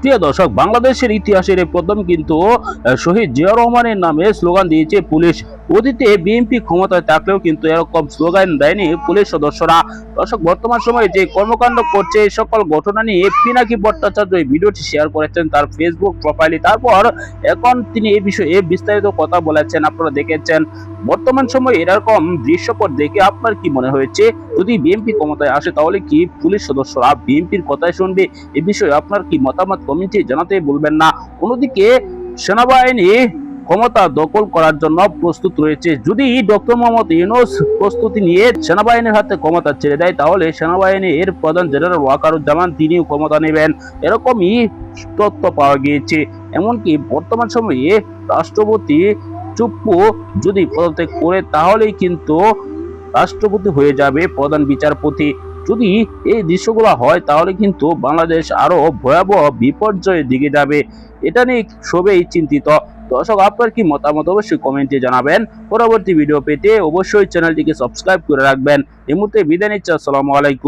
প্রিয় দর্শক বাংলাদেশের ইতিহাসের প্রথম কিন্তু শহীদ জিয়া রহমানের নামে স্লোগান দিয়েছে পুলিশ। অতীতে বিএনপি ক্ষমতায় থাকলেও কিন্তু এরকম স্লোগান দেয়নি পুলিশ সদস্যরা। দর্শক, বর্তমান সময়ে যে কর্মকাণ্ড করছে, এই সকল ঘটনা নিয়ে পিনাকি ভট্টাচার্য এই ভিডিওটি শেয়ার করেছেন তার ফেসবুক প্রোফাইলে তারপর এখন তিনি এই বিষয়ে বিস্তারিত কথা বলেছেন, আপনারা দেখেছেন। বর্তমান সময়ে এরকম দৃশ্যপট দেখে আপনার কি মনে হয়েছে? যদি বিএনপি ক্ষমতায় আসে, তাহলে কি পুলিশ সদস্যরা বিএনপির কথাই শুনবে? এ বিষয়ে আপনার কি মতামত? কমেন্টে জানাতে বলবেন না। অন্যদিকে সেনাবাহিনী ক্ষমতা দখল করার জন্য প্রস্তুত রয়েছে। যদি ডক্টর মোহাম্মদ ইউনুস প্রস্তুতি নিয়ে সেনাবাহিনীর হাতে ক্ষমতা ছেড়ে দেয়, তাহলে সেনাবাহিনীর প্রধান জেনারেল ওয়াকারুজ্জামান তিনিও ক্ষমতা নেবেন। এরকমই তথ্য পাওয়া গিয়েছে। এমনকি বর্তমান সময়ে রাষ্ট্রপতি চুপ্পু যদি পদত্যাগ করে, তাহলেই কিন্তু রাষ্ট্রপতি হয়ে যাবে প্রধান বিচারপতি। যদি এই দৃশ্যগুলো হয়, তাহলে কিন্তু বাংলাদেশ আরও ভয়াবহ বিপর্যয়ের দিকে যাবে। এটা নিয়ে সবেই চিন্তিত। দর্শক, আপনার কি মতামত? অবশ্যই কমেন্টে জানাবেন। পরবর্তী ভিডিও পেতে অবশ্যই চ্যানেলটিকে সাবস্ক্রাইব করে রাখবেন। এই মুহূর্তে বিদায় নিচ্ছে। আসসালামু আলাইকুম।